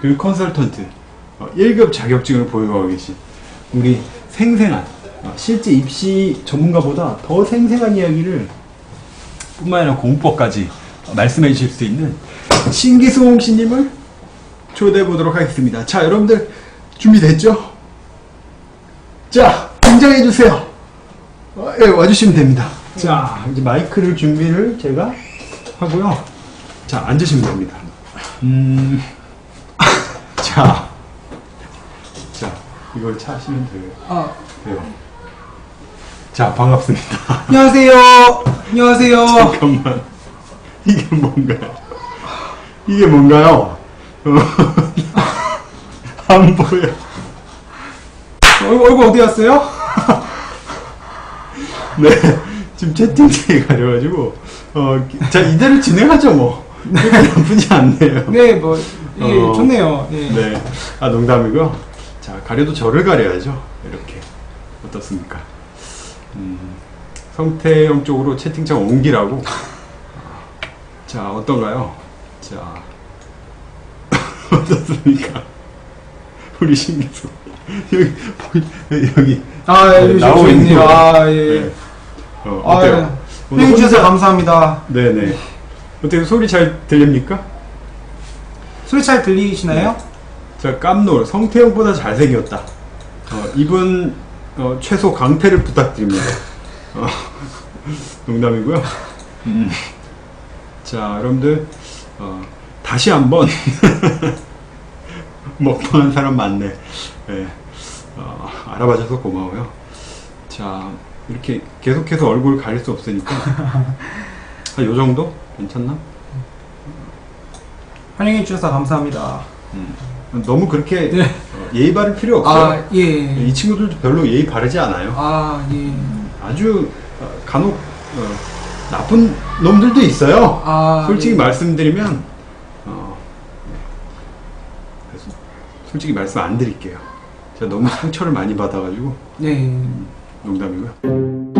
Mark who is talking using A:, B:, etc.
A: 그 컨설턴트 어, 1급 자격증을 보유하고 계신 우리 생생한 어, 실제 입시 전문가보다 더 생생한 이야기를 뿐만 아니라 공법까지 어, 말씀해 주실 수 있는 신기수홍 씨님을 초대해 보도록 하겠습니다. 자, 여러분들 준비됐죠? 자, 등장해 주세요. 어, 예, 와주시면 됩니다. 자, 이제 마이크를 준비를 제가 하고요. 자, 앉으시면 됩니다. 음, 자, 자, 이걸 차시면 돼요.
B: 아,
A: 돼요. 자, 반갑습니다.
B: 안녕하세요. 안녕하세요.
A: 잠깐만. 이게 뭔가요? 이게 뭔가요? 어, 안 보여.
B: 얼굴, 얼굴 어디 갔어요?
A: 네. 지금 채팅창이 가려가지고, 어, 자, 이대로 진행하죠, 뭐. 그렇게 나쁘지 않네요.
B: 네, 뭐, 예,
A: 어.
B: 좋네요. 예.
A: 네. 아, 농담이고요. 자, 가려도 저를 가려야죠. 이렇게. 어떻습니까? 음, 성태형 쪽으로 채팅창 옮기라고. 자, 어떤가요? 자, 어떻습니까? 우리 신기수. 여기, 여기.
B: 아,
A: 네,
B: 예,
A: 나오고. 거.
B: 아, 예.
A: 네. 어,
B: 아,
A: 어때요?
B: 예.
A: 오늘
B: 해주셔서
A: 혼자-
B: 감사합니다.
A: 네네. 어떻게 소리 잘 들립니까?
B: 소리 잘 들리시나요?
A: 자, 깜놀. 성태형보다 잘생겼다. 어, 이분, 어, 최소 강퇴를 부탁드립니다. 어, 농담이고요. 음. 자, 여러분들, 어, 다시 한번, 먹방한 사람 많네. 예. 어, 알아봐줘서 고마워요. 자, 이렇게 계속해서 얼굴 가릴 수 없으니까. 한 요 정도? 괜찮나?
B: 환영해 주셔서 감사합니다.
A: 너무 그렇게
B: 네.
A: 어, 예의 바를 필요 없어요.
B: 아, 예.
A: 이 친구들도 별로 예의 바르지 않아요.
B: 아, 예.
A: 아주 어, 간혹 어, 나쁜 놈들도 있어요.
B: 아,
A: 솔직히
B: 예.
A: 말씀드리면 어, 솔직히 말씀 안 드릴게요. 제가 너무 상처를 많이 받아가지고
B: 네.
A: 농담이고요.